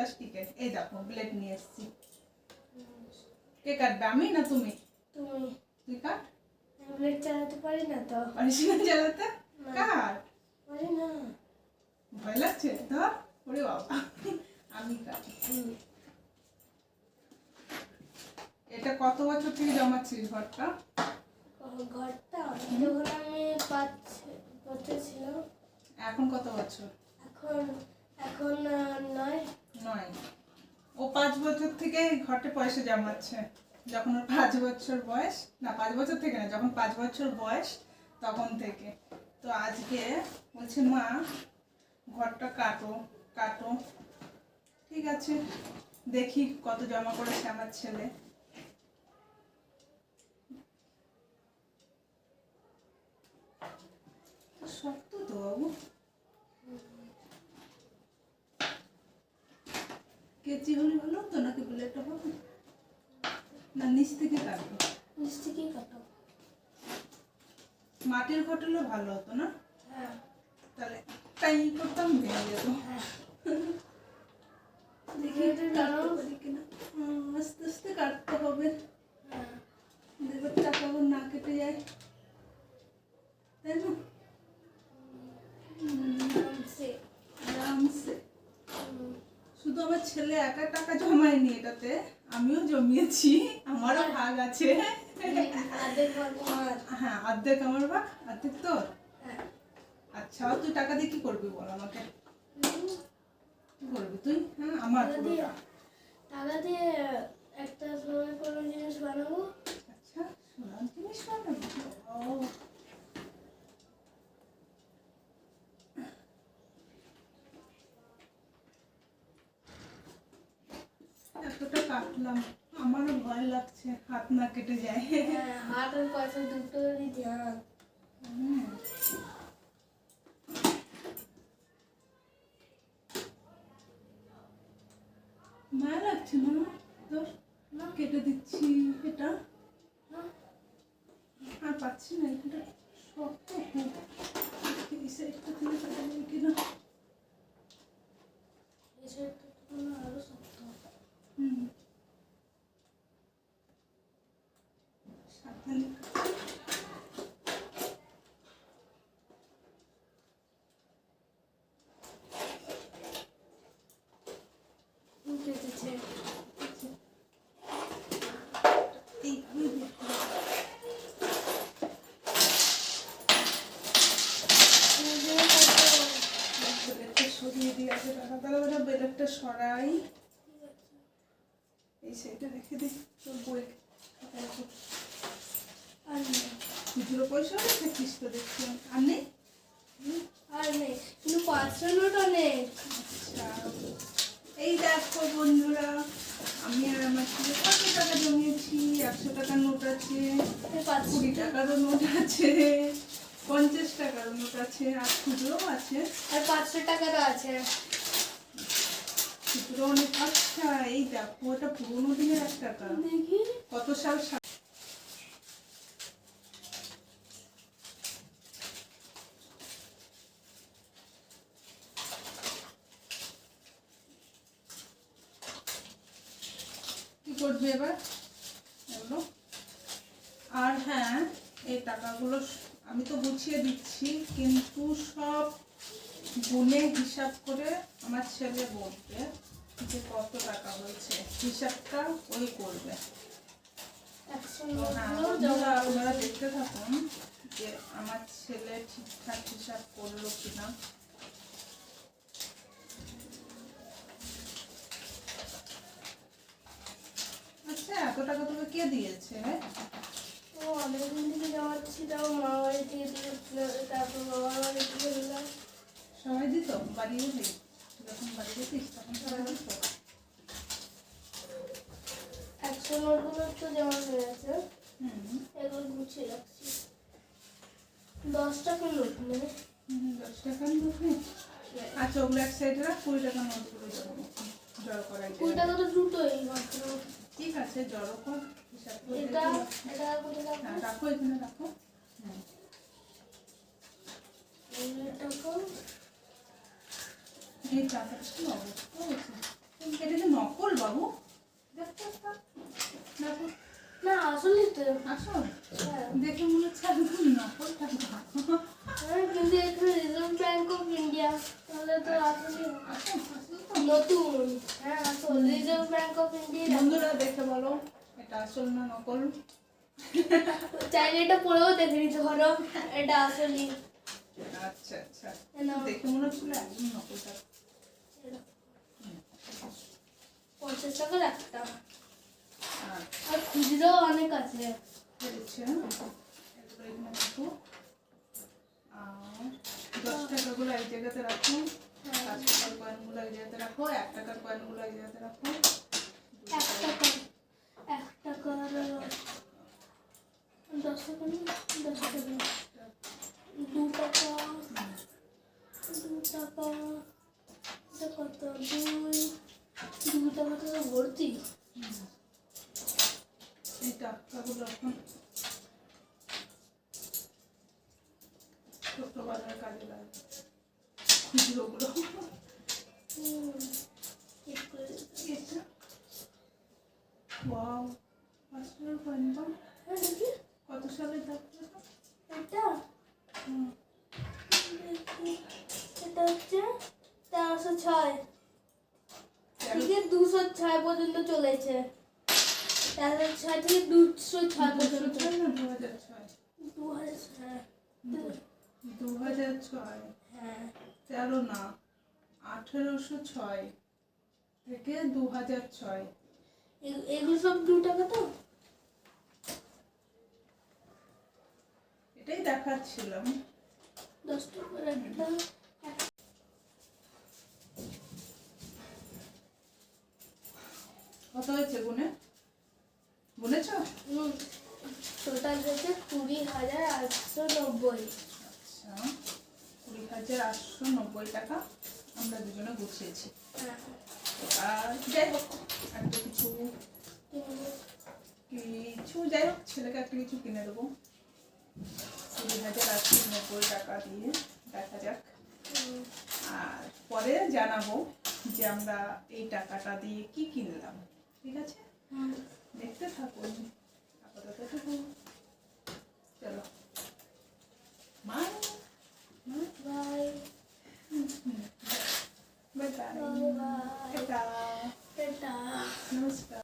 প্লাস্টিকের এই দেখো ব্লেড নিয়ে এসেছি। কে কাটবে আমি না তুমি? তুমি। তুই কাট। আমি ব্লেড চালাতে পারি না তো। পারিস না চালাতে? না। কাট। পারি না। ভয় লাগছে? ধর। ওরে বাবা আমি কাটি। হুম। এটা কত বছর থেকে জমাচ্ছিস ঘরটা? ঘরটা যখন আমি পাঁচ বছর ছিল। এখন কত বছর? এখন এখন আহ, নয় নয় ও পাঁচ বছর থেকে ঘরটে পয়সা জমাচ্ছে। যখন ওর পাঁচ বছর বয়স, না, পাঁচ বছর থেকে না, যখন পাঁচ বছর বয়স, তখন থেকে। তো আজকে বলছে, মা, ঘরটা কাটো কাটো। ঠিক আছে, দেখি কত জমা করেছে আমার ছেলে। শক্ত তো বাবু। কেচি হলে ভালো তো নাকি প্লেটটা হবে না নিচ থেকে কাটবো নিচ থেকেই কাটো। মাটির ঘটলে ভালো হতো না? হ্যাঁ। তাহলে তাই করতাম ভেঙে যেত হ্যাঁ দেখি এটা কাটতে নাও। পারি কিনা হুম, আস্তে আস্তে কাটতে হবে হ্যাঁ দেখবে টাকাগুলো না কেটে যায় তাই না আরামসে। আরামসে হুম। শুধু আমার ছেলে একা টাকা জমায়নি এটাতে আমিও জমিয়েছি আমারও ভাগ আছে। হ্যাঁ অর্ধেক আমার ভাগ অর্ধেক তোর? হ্যাঁ। আচ্ছা তুই টাকা দিয়ে কি করবি বল আমাকে? কি করবি তুই? হ্যাঁ আমার টাকা দিয়ে একটা সময় কোনো জিনিস বানাবো। আচ্ছা সোনার জিনিস বানাবি? এতটা কাটলাম আমারও ভয় লাগছে হাত না কেটে যায়। হ্যাঁ, হাত আর পয়সা দুটোরই ধ্যান মায়া লাগছে না? তোর না কেটে দিচ্ছি এটা। আর পাচ্ছি না এটা শক্ত খুব এই সাইডটা থেকে কাটা যায় কিনা এই সাইডটা তো মনে হয় আরও শক্ত হুম সাবধানে হুম, কেটেছে এইভাবে দেখতে হবে। নিজেও কাটতে বেলেটটা সরিয়ে দিয়ে আছে টাকা। তাহলে ওটা সরাই। এই সাইডে রেখে দিই তোর বই। আর খুচরো পয়সা রেখেছিস তো দেখছি। আর নেই? নোট আছে আর খুচরোও আছে। আর পাঁচশো টাকারও আছে। খুচরো অনেক আচ্ছা এই দেখো ওটা পুরোনো দিনের এক টাকা। দেখি। কত সাল কি করবে এবার? এগুলো আর হ্যাঁ এই টাকাগুলো আমি তো গুছিয়ে দিচ্ছি কিন্তু সব গুনে হিসাব করে আমার ছেলে বলবে যে কত টাকা হয়েছে। হিসাবটা ওই করবে। হ্যাঁ, আপনারা দেখতে থাকুন যে আমার ছেলে ঠিকঠাক হিসাব করল কিনা। আচ্ছা এত টাকা তোকে কে দিয়েছে? ও অনেকদিন থেকে জমাচ্ছি তাও মা বাড়ি দিয়েছিল তারপর বাবার বাড়ি দিলাম সবাই দিত বাড়ি এলে যখন বাড়ি যেতিস তখন সবাই দিত একশো নোটগুলো তো জমা হয়ে হুম। এগুলো গুছিয়ে রাখছি। দশ টাকা নোট হুম, দশ টাকার নোট নেই আচ্ছা ওগুলো এক সাইডে রাখ কুড়ি টাকার নোটগুলো জড়ো করাই কুড়ি টাকা তো দুটোই ঠিক আছে জড়ো করে। হ্যাঁ, এখানে রাখো। এই চাকাটা এটা যে নকল বাবু। না আসলে তো। আসল হ্যাঁ। দেখে মনে হচ্ছে একদম নকল হ্যাঁ, কিন্তু একটু রিজার্ভ ব্যাঙ্ক অফ ইন্ডিয়া তাহলে তো আচ্ছা। আসলে নতুন। হ্যাঁ আসল রিজার্ভ ব্যাঙ্ক অফ ইন্ডিয়া বন্ধুরা দেখে বলো। এটা আসল না নকল? চাইলে এটা পরেও দেখে পারো। এটা আসলে আচ্ছা আচ্ছা। দেখে মনে হচ্ছিল একদম নকল পঞ্চাশ টাকার একটা আর আর খুচরো অনেক আছে। আর দশ টাকাগুলো এই জায়গাতে রাখো পাঁচ টাকার কয়েনগুলো এই জায়গাতে রাখো এক টাকার কয়েনগুলো এই জায়গাতে রাখো এক টাকা এক টাকার দশ টাকা না? দশ টাকা দু টাকা দু টাকা, এটা কত? দুই। দু টাকা তো ভর্তি। এই টাকাগুলো এখন ছোট বাজার কাজে লাগবে। খুচরোগুলো হুম, ঠিক করে এটা ওয়াও পাঁচ টাকার কয়েন দাও হ্যাঁ দেখি কত সালে থাকবে এটা? এটা হচ্ছে তেরোশো ছয়। থেকে দুশো ছয় পর্যন্ত চলেছে। তেরোশো ছয় থেকে দুশো ছয় পর্যন্ত। না দু হাজার ছয় দু হাজার ছয়? দু হাজার ছয়। হ্যাঁ। তেরো না আঠেরোশো ছয় থেকে দু হাজার ছয় এগুলো সব দু টাকা তো? দেখাচ্ছিলাম। দশ টাকার একটা কত হয়েছে গুনে? গুনেছ? টোটাল হচ্ছে কুড়ি হাজার আটশো নব্বই। আচ্ছা কুড়ি হাজার আটশো নব্বই টাকা আমরা দুজনে গুছিয়েছি। হ্যাঁ। আর যাই হোক একটা কিছু কিছু যাই হোক ছেলেকে একটা কিছু কিনে দেবো। কুড়ি হাজার আটশো নব্বই টাকা দিয়ে দেখা যাক। আর পরে জানাব যে আমরা এই টাকাটা দিয়ে কি কিনলাম ঠিক আছে? দেখতে